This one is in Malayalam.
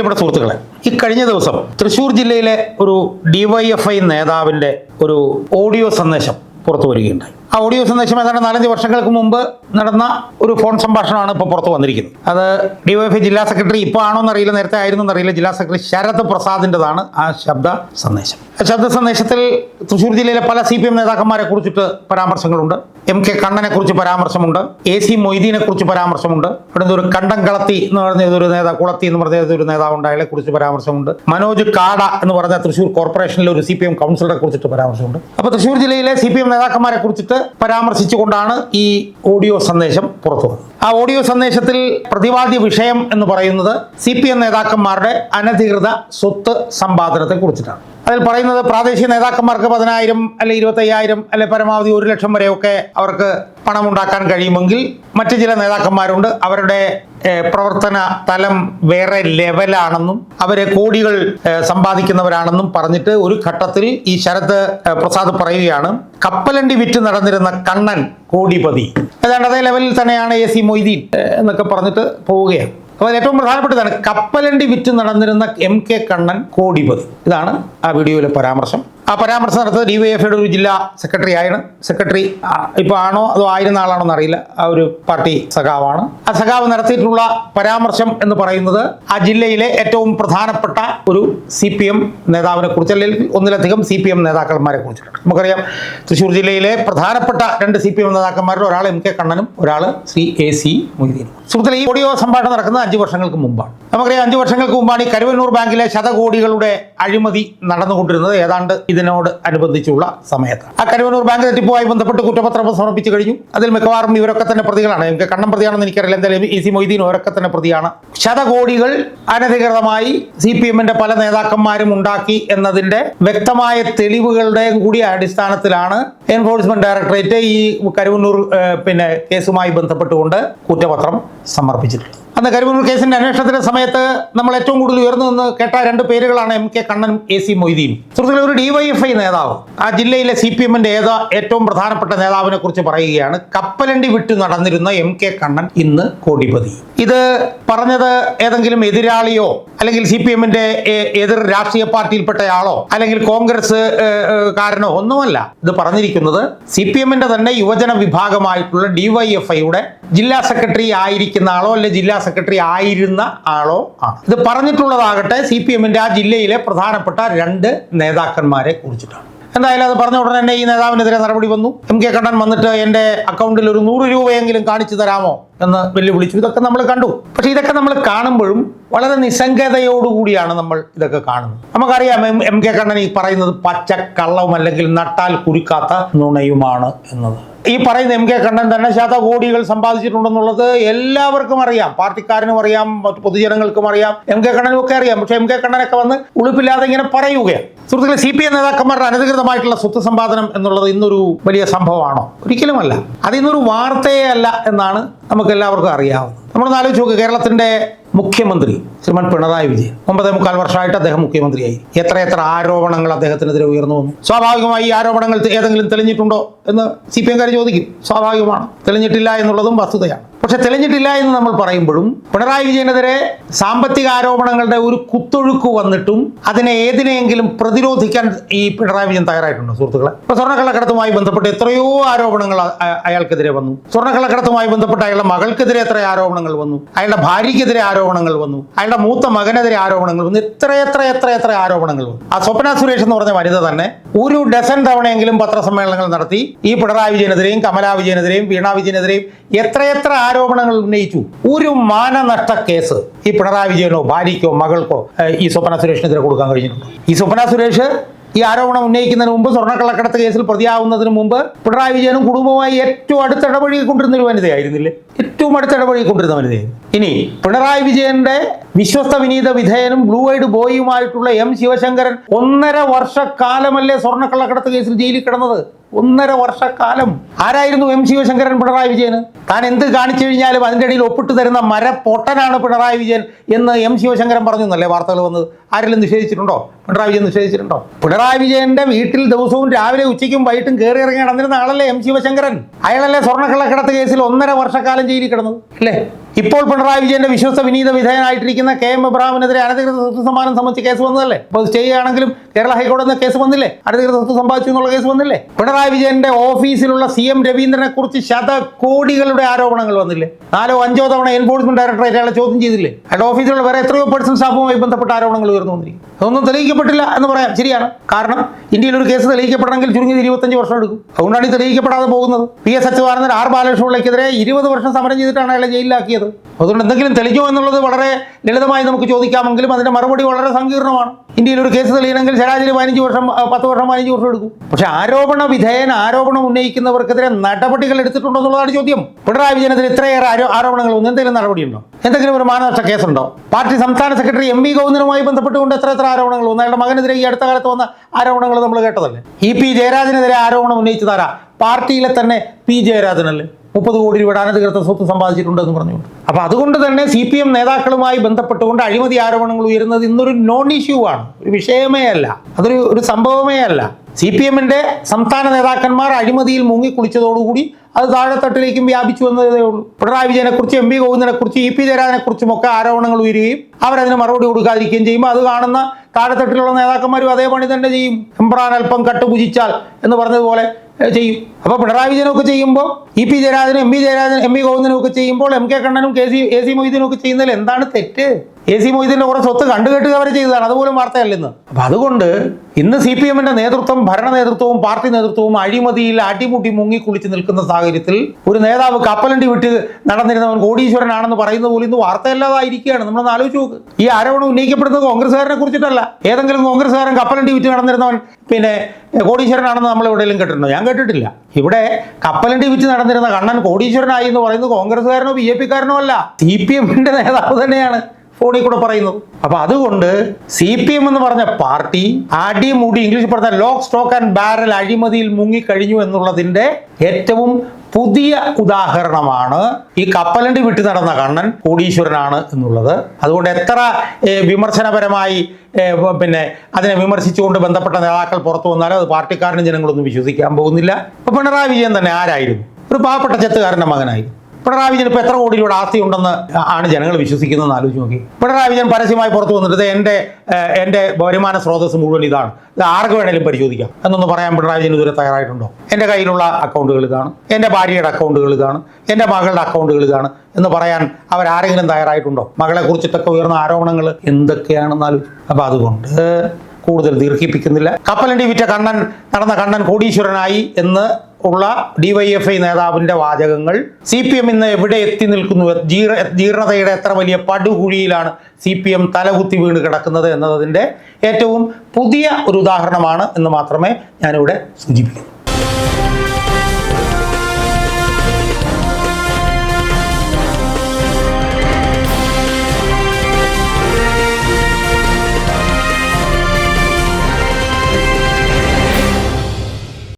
പ്രിയപ്പെട്ട സുഹൃത്തുക്കളെ ഈ കഴിഞ്ഞ ദിവസം തൃശൂർ ജില്ലയിലെ ഒരു ഡിവൈഎഫ്ഐ നേതാവിന്റെ ഒരു ഓഡിയോ സന്ദേശം പുറത്തു വരികയുണ്ടായി. ആ ഓഡിയോ സന്ദേശം ഏതാണ്ട് നാലഞ്ച് വർഷങ്ങൾക്ക് മുമ്പ് നടന്ന ഒരു ഫോൺ സംഭാഷണമാണ് ഇപ്പോൾ പുറത്തു വന്നിരിക്കുന്നത്. അത് ഡിവൈഎഫ്ഐ ജില്ലാ സെക്രട്ടറി ഇപ്പോൾ ആണോ എന്നറിയില്ല നേരത്തെ ആയിരുന്നു എന്നറിയില്ല ജില്ലാ സെക്രട്ടറി ശരത് പ്രസാദിന്റെതാണ് ആ ശബ്ദ സന്ദേശം. ആ ശബ്ദ സന്ദേശത്തിൽ തൃശ്ശൂർ ജില്ലയിലെ പല സി പി എം നേതാക്കന്മാരെ കുറിച്ചിട്ട് പരാമർശങ്ങളുണ്ട്. എം കെ കണ്ണനെ കുറിച്ച് പരാമർശമുണ്ട്. എ സി മൊയ്തീനെ കുറിച്ച് പരാമർശമുണ്ട്. ഇവിടെ ഒരു കണ്ടം കളത്തി എന്ന് പറഞ്ഞ ഒരു നേതാവ് കുളത്തി എന്ന് പറഞ്ഞ ഒരു നേതാവുണ്ട് അയാളെ കുറിച്ച് പരാമർശമുണ്ട്. മനോജ് കാട എന്ന് പറഞ്ഞ തൃശ്ശൂർ കോർപ്പറേഷനിലെ ഒരു സി പി എം കൗൺസിലറെ കുറിച്ചിട്ട് പരാമർശമുണ്ട്. അപ്പോൾ തൃശ്ശൂർ ജില്ലയിലെ സി പി എം നേതാക്കന്മാരെ കുറിച്ചിട്ട് പരാമർശിച്ചുകൊണ്ടാണ് ഈ ഓഡിയോ സന്ദേശം പുറത്തു വന്നത് ആ ഓഡിയോ സന്ദേശത്തിൽ പ്രതിവാദ്യ വിഷയം എന്ന് പറയുന്നത് സി പി എം നേതാക്കന്മാരുടെ അനധികൃത സ്വത്ത് സമ്പാദനത്തെ കുറിച്ചിട്ടാണ്. അതിൽ പറയുന്നത് പ്രാദേശിക നേതാക്കന്മാർക്ക് പതിനായിരം അല്ലെ ഇരുപത്തയ്യായിരം അല്ലെ പരമാവധി ഒരു ലക്ഷം വരെയൊക്കെ അവർക്ക് പണം ഉണ്ടാക്കാൻ കഴിയുമെങ്കിൽ മറ്റു ചില നേതാക്കന്മാരുണ്ട്. അവരുടെ പ്രവർത്തന തലം വേറെ ലെവലാണെന്നും അവരെ കോടികൾ സമ്പാദിക്കുന്നവരാണെന്നും പറഞ്ഞിട്ട് ഒരു ഘട്ടത്തിൽ ഈ ശരത് പ്രസാദ് പറയുകയാണ്. കപ്പലണ്ടി വിറ്റ് നടന്നിരുന്ന കണ്ണൻ കോടിപതി. ഏതാണ്ട് അതേ ലെവലിൽ തന്നെയാണ് എ സി മൊയ്തീൻ എന്നൊക്കെ പറഞ്ഞിട്ട് പോവുകയാണ്. അപ്പോൾ ഏറ്റവും പ്രധാനപ്പെട്ടതാണ് കപ്പലണ്ടി വിറ്റ് നടന്നിരുന്ന എം കെ കണ്ണൻ കോടിപതി. ഇതാണ് ആ വീഡിയോയിലെ പരാമർശം. ആ പരാമർശം നടത്തുന്നത് എഫ്ഐയുടെ ഒരു ജില്ലാ സെക്രട്ടറി ആണ് സെക്രട്ടറി ഇപ്പോൾ ആണോ അതോ ആയിരുന്ന ആളാണോ എന്നറിയില്ല. ആ ഒരു പാർട്ടി സഖാവാണ്. ആ സഖാവ് നടത്തിയിട്ടുള്ള പരാമർശം എന്ന് പറയുന്നത് ആ ജില്ലയിലെ ഏറ്റവും പ്രധാനപ്പെട്ട ഒരു സി പി എം നേതാവിനെ കുറിച്ച് അല്ലെങ്കിൽ ഒന്നിലധികം സി പി എം നേതാക്കന്മാരെ കുറിച്ചിട്ടുണ്ട്. നമുക്കറിയാം തൃശ്ശൂർ ജില്ലയിലെ പ്രധാനപ്പെട്ട രണ്ട് സി പി എം നേതാക്കന്മാരിൽ ഒരാൾ എം കെ കണ്ണനും ഒരാൾ ശ്രീ എ സി മൊയ്തീനും സുഹൃത്തുക്കളെ ഈ ഓഡിയോ സംഭാഷണം നടക്കുന്നത് അഞ്ച് വർഷങ്ങൾക്ക് മുമ്പാണ്. നമുക്കറിയാം അഞ്ച് വർഷങ്ങൾക്ക് മുമ്പാണ് ഈ കരുവന്നൂർ ബാങ്കിലെ ശതകോടികളുടെ അഴിമതി നടന്നുകൊണ്ടിരുന്നത്. ഏതാണ്ട് ഇതിനോട് അനുബന്ധിച്ചുള്ള സമയത്ത്. ആ കരുവനൂർ ബാങ്ക് തെറ്റിപ്പുമായി ബന്ധപ്പെട്ട് കുറ്റപത്രം സമർപ്പിച്ചു കഴിഞ്ഞു. അതിൽ മിക്കവാറും ഇവരൊക്കെ തന്നെ പ്രതികളാണ്. എനിക്ക് കണ്ണം പ്രതിയാണെന്ന് എനിക്കറിയില്ല. എന്തായാലും ഇ സി മൊയ്തീൻ അവരൊക്കെ തന്നെ പ്രതിയാണ്. ശതകോടികൾ അനധികൃതമായി സി പി എമ്മിന്റെ പല നേതാക്കന്മാരും ഉണ്ടാക്കി എന്നതിന്റെ വ്യക്തമായ തെളിവുകളുടെയും കൂടി അടിസ്ഥാനത്തിലാണ് എൻഫോഴ്സ്മെന്റ് ഡയറക്ടറേറ്റ് ഈ കരുവന്നൂർ പിന്നെ കേസുമായി ബന്ധപ്പെട്ടുകൊണ്ട് കുറ്റപത്രം സമർപ്പിച്ചിട്ടുള്ളത്. അന്ന് കരുവന്നൂർ കേസിന്റെ അന്വേഷണത്തിന്റെ സമയത്ത് നമ്മൾ ഏറ്റവും കൂടുതൽ ഉയർന്നു നിന്ന് കേട്ട രണ്ട് പേരുകളാണ് എം കെ കണ്ണനും എ സി മൊയ്തീനും. സുഹൃത്തുക്കളെ ഒരു ഡിവൈഎഫ്ഐ നേതാവ് ആ ജില്ലയിലെ സി പി എമ്മിന്റെ ഏതാ ഏറ്റവും പ്രധാനപ്പെട്ട നേതാവിനെ കുറിച്ച് പറയുകയാണ്. കപ്പലണ്ടി വിട്ടു നടന്നിരുന്ന എം കെ കണ്ണൻ ഇന്ന് കോടിപതി. ഇത് പറഞ്ഞത് ഏതെങ്കിലും എതിരാളിയോ അല്ലെങ്കിൽ സി പി എമ്മിന്റെ എതിർ രാഷ്ട്രീയ പാർട്ടിയിൽപ്പെട്ടയാളോ അല്ലെങ്കിൽ കോൺഗ്രസ് കാരനോ ഒന്നുമല്ല. ഇത് പറഞ്ഞിരിക്കുന്നത് സി പി എമ്മിന്റെ തന്നെ യുവജന വിഭാഗമായിട്ടുള്ള ഡിവൈഎഫ്ഐയുടെ ജില്ലാ സെക്രട്ടറി ആയിരിക്കുന്ന ആളോ അല്ലെ ജില്ലാ സെക്രട്ടറി ആയിരുന്ന ആളോ? ആണ് ഇത് പറഞ്ഞിട്ടുള്ളതാകട്ടെ സി പി എമ്മിന്റെ ആ ജില്ലയിലെ പ്രധാനപ്പെട്ട രണ്ട് നേതാക്കന്മാരെ കുറിച്ചിട്ടാണ്. എന്തായാലും അത് പറഞ്ഞ ഉടനെ തന്നെ ഈ നേതാവിനെതിരെ നടപടി വന്നു. എം കെ കണ്ണൻ വന്നിട്ട് എന്റെ അക്കൗണ്ടിൽ ഒരു നൂറ് രൂപയെങ്കിലും കാണിച്ചു തരാമോ എന്ന് വെല്ലുവിളിച്ചു. ഇതൊക്കെ നമ്മൾ കണ്ടു. പക്ഷെ ഇതൊക്കെ നമ്മൾ കാണുമ്പോഴും വളരെ നിസ്സംഗതയോടുകൂടിയാണ് നമ്മൾ ഇതൊക്കെ കാണുന്നത്. നമുക്കറിയാം എം എം കെ കണ്ണൻ ഈ പറയുന്നത് പച്ച കള്ളവും അല്ലെങ്കിൽ നട്ടാൽ കുരുക്കാത്ത നുണയുമാണ് എന്നത്. ഈ പറയുന്ന എം കെ കണ്ണൻ തന്നെ ശതകോടികൾ സമ്പാദിച്ചിട്ടുണ്ടെന്നുള്ളത് എല്ലാവർക്കും അറിയാം. പാർട്ടിക്കാരനും അറിയാം മറ്റു പൊതുജനങ്ങൾക്കും അറിയാം. എം കെ കണ്ണനും ഒക്കെ അറിയാം. പക്ഷെ എം കെ കണ്ണനൊക്കെ വന്ന് ഉളുപ്പില്ലാതെ ഇങ്ങനെ പറയുകയാണ്. സുഹൃത്തുക്കളെ സി പി എം നേതാക്കന്മാരുടെ അനധികൃതമായിട്ടുള്ള സ്വത്ത് സമ്പാദനം എന്നുള്ളത് ഇന്നൊരു വലിയ സംഭവമാണോ? ഒരിക്കലുമല്ല. അത് ഇന്നൊരു വാർത്തയേ അല്ല എന്നാണ് നമുക്ക് എല്ലാവർക്കും അറിയാവുന്നത്. നമ്മളൊന്ന് ആലോചിച്ച് നോക്ക് കേരളത്തിന്റെ മുഖ്യമന്ത്രി ശ്രീമാൻ പിണറായി വിജയൻ. ഒമ്പതേ മുക്കാൽ വർഷമായിട്ട് അദ്ദേഹം മുഖ്യമന്ത്രിയായി. എത്ര എത്ര ആരോപണങ്ങൾ അദ്ദേഹത്തിനെതിരെ ഉയർന്നു വന്നു. സ്വാഭാവികമായി ഈ ആരോപണങ്ങൾ ഏതെങ്കിലും തെളിഞ്ഞിട്ടുണ്ടോ എന്ന് സി പി എംകാർ ചോദിക്കും. സ്വാഭാവികമാണ്. തെളിഞ്ഞിട്ടില്ല എന്നുള്ളതും വസ്തുതയാണ്. പക്ഷെ തെളിഞ്ഞിട്ടില്ല എന്ന് നമ്മൾ പറയുമ്പോഴും പിണറായി വിജയനെതിരെ സാമ്പത്തിക ആരോപണങ്ങളുടെ ഒരു കുത്തൊഴുക്ക് വന്നിട്ടും അതിനെ ഏതിനെയെങ്കിലും പ്രതിരോധിക്കാൻ ഈ പിണറായി വിജയൻ തയ്യാറായിട്ടുണ്ട് സുഹൃത്തുക്കളെ? ഇപ്പൊ സ്വർണക്കള്ളക്കടത്തുമായി ബന്ധപ്പെട്ട് എത്രയോ ആരോപണങ്ങൾ അയാൾക്കെതിരെ വന്നു. സ്വർണക്കള്ളക്കടത്തുമായി ബന്ധപ്പെട്ട് അയാളുടെ മകൾക്കെതിരെ എത്ര ആരോപണങ്ങൾ വന്നു. അയാളുടെ ഭാര്യയ്ക്കെതിരെ ആരോപണങ്ങൾ വന്നു. അയാളുടെ മൂത്ത മകനെതിരെ ആരോപണങ്ങൾ വന്നു. എത്ര എത്ര എത്ര എത്ര ആരോപണങ്ങൾ വന്നു. ആ സ്വപ്ന സുരേഷ് എന്ന് പറഞ്ഞ വനിത തന്നെ ഒരു ഡസൻ തവണയെങ്കിലും പത്രസമ്മേളനങ്ങൾ നടത്തി ഈ പിണറായി വിജയനെതിരെയും കമലാ വിജയനെതിരെയും വീണാ വിജയനെതിരെയും എത്രയെത്ര ആരോപണങ്ങൾ ഉന്നയിച്ചു. ഒരു മാനനഷ്ട കേസ് ഈ പിണറായി വിജയനോ ഭാര്യയ്ക്കോ മകൾക്കോ ഈ സ്വപ്ന സുരേഷിനെതിരെ കൊടുക്കാൻ കഴിഞ്ഞിട്ടുണ്ട്. ഈ സ്വപ്ന സുരേഷ് ഈ ആരോപണം ഉന്നയിക്കുന്നതിന് മുമ്പ് സ്വർണക്കള്ളക്കടത്ത് കേസിൽ പ്രതിയാവുന്നതിന് മുമ്പ് പിണറായി വിജയനും കുടുംബവുമായി ഏറ്റവും അടുത്ത് ഇടപഴകിക്കൊണ്ടിരുന്ന ഒരു വനിതയായിരുന്നില്ലേ? ഏറ്റവും അടുത്ത ഇടപഴകിക്കൊണ്ടിരുന്ന വനിതയായിരുന്നു ഇനി പിണറായി വിജയന്റെ വിശ്വസ്ത വിനീത വിധേയനും ബ്ലൂ ഐഡ് ബോയിയുമായിട്ടുള്ള എം ശിവശങ്കരൻ ഒന്നര വർഷക്കാലമല്ലേ സ്വർണക്കള്ളക്കടത്ത് കേസിൽ ജയിലിൽ കിടന്നത്? ഒന്നര വർഷക്കാലം. ആരായിരുന്നു എം ശിവശങ്കരൻ പിണറായി വിജയന്? താൻ എന്ത് കാണിച്ചു കഴിഞ്ഞാലും അതിന്റെ ഇടയിൽ ഒപ്പിട്ട് തരുന്ന മരപ്പൊട്ടനാണ് പിണറായി വിജയൻ എന്ന് എം ശിവശങ്കരൻ പറഞ്ഞു എന്നല്ലേ വാർത്തകൾ വന്നത്? ആരെങ്കിലും നിഷേധിച്ചിട്ടുണ്ടോ? പിണറായി വിജയൻ നിഷേധിച്ചിട്ടുണ്ടോ? പിണറായി വിജയന്റെ വീട്ടിൽ ദിവസവും രാവിലെ ഉച്ചയ്ക്കും വൈകിട്ടും കയറി ഇറങ്ങി നടന്നിരുന്ന ആളല്ലേ എം ശിവശങ്കരൻ? അയാളല്ലേ സ്വർണക്കള്ളക്കടത്ത് കേസിൽ ഒന്നര വർഷക്കാലം ജയിലിൽ കിടന്നത് അല്ലേ? ഇപ്പോൾ പിണറായി വിജയന്റെ വിശ്വസ്ത വിനീത വിധേയനായിട്ടിരിക്കുന്ന കെ എം എബ്രാഹിമിനെതിരെ അനധികൃത സ്വത്ത് സമ്മാനം സംബന്ധിച്ച് കേസ് വന്നതല്ലേ? അപ്പോൾ സ്റ്റേ ആണെങ്കിലും കേരള ഹൈക്കോടതി കേസ് വന്നില്ലേ? അനധികൃത സ്വത്ത് സമ്പാദിച്ചു എന്നുള്ള കേസ് വന്നില്ലേ? പിണറായി വിജയന്റെ ഓഫീസിലുള്ള സി എം രവീന്ദ്രനെ കുറിച്ച് ശതകോടികളുടെ ആരോപണങ്ങൾ വന്നില്ലേ? നാലോ അഞ്ചോ തവണ എൻഫോഴ്സ്മെന്റ് ഡയറക്ടറേറ്റ് അയാളെ ചോദ്യം ചെയ്തില്ലേ? അയാളുടെ ഓഫീസിലുള്ള വേറെ എത്രയോ പേഴ്സൺ സ്റ്റാഫുമായി ബന്ധപ്പെട്ട ആരോപണങ്ങൾ ഉയർന്നു വന്നിരിക്കും അതൊന്നും തെളിയിക്കപ്പെട്ടില്ല എന്ന് പറയാം. ശരിയാണ്. കാരണം ഇന്ത്യയിൽ ഒരു കേസ് തെളിയിക്കപ്പെടണമെങ്കിൽ ചുരുങ്ങിയത് ഇരുപത്തഞ്ച് വർഷം എടുക്കും. അതുകൊണ്ടാണ് ഈ തെളിയിക്കപ്പെടാതെ പോകുന്നത്. പി എസ് അച്യുതാനന്ദൻ ആർ ബാലകൃഷ്ണപിള്ളയ്ക്കെതിരെ ഇരുപത് വർഷം സമരം ചെയ്തിട്ടാണ് അയാളെ ജയിലിലാക്കിയത്. അതുകൊണ്ട് എന്തെങ്കിലും തെളിഞ്ഞോ എന്നുള്ളത് വളരെ ലളിതമായി നമുക്ക് ചോദിക്കാമെങ്കിലും അതിന്റെ മറുപടി വളരെ സങ്കീർണമാണ്. ഇന്ത്യയിൽ ഒരു കേസ് തെളിയണമെങ്കിൽ ശരാശരി പതിനഞ്ച് വർഷം പത്ത് വർഷം പതിനഞ്ച് വർഷം എടുക്കും. പക്ഷെ ആരോപണ വിധേയൻ ആരോപണം ഉന്നയിക്കുന്നവർക്കെതിരെ നടപടികൾ എടുത്തിട്ടുണ്ടോ എന്നുള്ളതാണ് ചോദ്യം. പിണറായി വിജയനെതിരെ ഇത്രയേറെ ആരോ- ആരോപണങ്ങൾ വന്നു. എന്തെങ്കിലും നടപടിയുണ്ടോ എന്തെങ്കിലും ഒരു മാനനഷ്ട കേസുണ്ടോ? പാർട്ടി സംസ്ഥാന സെക്രട്ടറി എം വി ഗോവിന്ദനുമായി ബന്ധപ്പെട്ടുകൊണ്ട് എത്ര എത്ര ആരോപണങ്ങൾ വന്നു? അയാളുടെ മകനെതിരെ ഈ അടുത്ത കാലത്ത് വന്ന ആരോപണങ്ങൾ നമ്മൾ കേട്ടതല്ലേ? ഇ പി ജയരാജനെതിരെ ആരോപണം ഉന്നയിച്ചതാരാ പാർട്ടിയിലെ തന്നെ പി ജയരാജനല്ലേ? മുപ്പത് കോടി രൂപയുടെ അനധികൃത സ്വത്ത് സമ്പാദിച്ചിട്ടുണ്ടെന്ന് പറഞ്ഞു. അപ്പോൾ അതുകൊണ്ട് തന്നെ സി പി എം നേതാക്കളുമായി ബന്ധപ്പെട്ടുകൊണ്ട് അഴിമതി ആരോപണങ്ങൾ ഉയരുന്നത് ഇന്നൊരു നോൺ ഇഷ്യൂ ആണ്. ഒരു വിഷയമേ അല്ല. അതൊരു ഒരു സംഭവമേ അല്ല. സി പി എമ്മിന്റെ സംസ്ഥാന നേതാക്കന്മാർ അഴിമതിയിൽ മുങ്ങിക്കുളിച്ചതോടുകൂടി അത് താഴെത്തട്ടിലേക്കും വ്യാപിച്ചു എന്നതേ ഉള്ളൂ. പിണറായി വിജയനെ കുറിച്ച് എം പി ഗോവിന്ദനെ കുറിച്ച് ഇ പി ജയരാജനെ കുറിച്ചും ഒക്കെ ആരോപണങ്ങൾ ഉയരുകയും അവരതിന് മറുപടി കൊടുക്കാതിരിക്കുകയും ചെയ്യുമ്പോൾ അത് കാണുന്ന താഴെത്തട്ടിലുള്ള നേതാക്കന്മാരും അതേ പണി തന്നെ ചെയ്യും. എംബ്രാൻ അല്പം കട്ടുപുജിച്ചാൽ എന്ന് പറഞ്ഞതുപോലെ ചെയ്യും. അപ്പോൾ പിണറായി വിജയനൊക്കെ ചെയ്യുമ്പോൾ E P ജയരാജനും M V Jayarajan M V ഗോവിന്ദനും ഒക്കെ ചെയ്യുമ്പോൾ എം കെ കണ്ണനും കെ സി എ സി മൊയ്തീനും ഒക്കെ ചെയ്യുന്നതിൽ എന്താണ് തെറ്റ്? എ സി മൊയ്തീന്റെ കുറെ സ്വത്ത് കണ്ടുകെട്ടുക അവർ ചെയ്തതാണ്. അതുപോലും വാർത്തയല്ല ഇന്ന്. അപ്പം അതുകൊണ്ട് ഇന്ന് സി പി എമ്മിന്റെ നേതൃത്വം ഭരണ നേതൃത്വവും പാർട്ടി നേതൃത്വവും അഴിമതിയിൽ അടിമുട്ടി മുങ്ങി കുളിച്ച് നിൽക്കുന്ന സാഹചര്യത്തിൽ ഒരു നേതാവ് കപ്പലണ്ടി വിട്ട് നടന്നിരുന്നവൻ കോടീശ്വരനാണെന്ന് പറയുന്ന പോലും ഇന്ന് വാർത്തയല്ലാതായിരിക്കുകയാണ്. നമ്മളൊന്ന് ആലോചിച്ച് നോക്ക്. ഈ ആരോപണം ഉന്നയിക്കപ്പെടുന്നത് കോൺഗ്രസ്സുകാരനെ കുറിച്ചിട്ടല്ല. ഏതെങ്കിലും കോൺഗ്രസ്സുകാരൻ കപ്പലണ്ടി വിറ്റ് നടന്നിരുന്നവൻ പിന്നെ കോടീശ്വരനാണെന്ന് നമ്മൾ എവിടെയെങ്കിലും കേട്ടിട്ടുണ്ടോ? ഞാൻ കേട്ടിട്ടില്ല. ഇവിടെ കപ്പലണ്ടി വിറ്റ് നടന്നിരുന്ന കണ്ണൻ കോടീശ്വരനായി എന്ന് പറയുന്നത് കോൺഗ്രസ്സുകാരനോ ബി ജെ പിക്കാരനോ അല്ല. സി പി എമ്മിന്റെ നേതാവ് തന്നെയാണ്. ഫോണിൽ കൂടെ പറയുന്നത് അപ്പൊ അതുകൊണ്ട് സി പി എം എന്ന് പറഞ്ഞ പാർട്ടി അടിമുടി ഇംഗ്ലീഷ് പറഞ്ഞ ലോക്ക് സ്റ്റോക്ക് ആൻഡ് ബാരൽ അഴിമതിയിൽ മുങ്ങിക്കഴിഞ്ഞു എന്നുള്ളതിന്റെ ഏറ്റവും പുതിയ ഉദാഹരണമാണ് ഈ കപ്പലണ്ടി വിട്ടു നടന്ന കണ്ണൻ കോടീശ്വരനാണ് എന്നുള്ളത്. അതുകൊണ്ട് എത്ര വിമർശനപരമായി പിന്നെ അതിനെ വിമർശിച്ചുകൊണ്ട് ബന്ധപ്പെട്ട നേതാക്കൾ പുറത്തു വന്നാലും അത് പാർട്ടിക്കാരനും ജനങ്ങളൊന്നും വിശ്വസിക്കാൻ പോകുന്നില്ല. ഇപ്പൊ പിണറായി വിജയൻ തന്നെ ആരായിരുന്നു? ഒരു പാവപ്പെട്ട ചെത്തുകാരന്റെ മകനായിരുന്നു. പിണറായി വിജയൻ ഇപ്പോൾ എത്ര കോടി രൂപയുടെ ആസ്തി ഉണ്ടെന്ന് ആണ് ജനങ്ങൾ വിശ്വസിക്കുന്നതെന്ന് ആലോചിച്ച് നോക്കി. പിണറായി വിജയൻ പരസ്യമായി പുറത്തു വന്നിട്ട് "ദേ എന്റെ എന്റെ വരുമാന സ്രോതസ് മുഴുവൻ ഇതാണ്. ഇത് ആർക്ക് വേണേലും പരിശോധിക്കാം. എന്നൊന്ന് പറയാൻ പിണറായി വിജയൻ ഇതുവരെ തയ്യാറായിട്ടുണ്ടോ? എന്റെ കയ്യിലുള്ള അക്കൗണ്ടുകൾ ഇതാണ്. എന്റെ ഭാര്യയുടെ അക്കൗണ്ടുകൾ ഇതാണ്. എന്റെ മകളുടെ അക്കൗണ്ടുകൾ ഇതാണ്. എന്ന് പറയാൻ അവരാരെങ്കിലും തയ്യാറായിട്ടുണ്ടോ? മകളെ കുറിച്ചിട്ടൊക്കെ ഉയർന്ന ആരോപണങ്ങൾ എന്തൊക്കെയാണെന്ന് ആലോചിച്ചു. അപ്പോൾ അതുകൊണ്ട് കൂടുതൽ ദീർഘിപ്പിക്കുന്നില്ല. കപ്പലണ്ടി വിറ്റ കണ്ണൻ നടന്ന കണ്ണൻ കോടീശ്വരനായി എന്ന് ഉള്ള ഡിവൈഎഫ്ഐ നേതാവിന്റെ വാചകങ്ങൾ സി പി എം ഇന്ന് എവിടെ എത്തി നിൽക്കുന്നു? ജീർണ ജീർണതയുടെ എത്ര വലിയ പടുകുഴിയിലാണ് സി പി എം തലകുത്തി വീണ് കിടക്കുന്നത് എന്നതിന്റെ ഏറ്റവും പുതിയ ഒരു ഉദാഹരണമാണ് എന്ന് മാത്രമേ ഞാനിവിടെ സൂചിപ്പിക്കുന്നു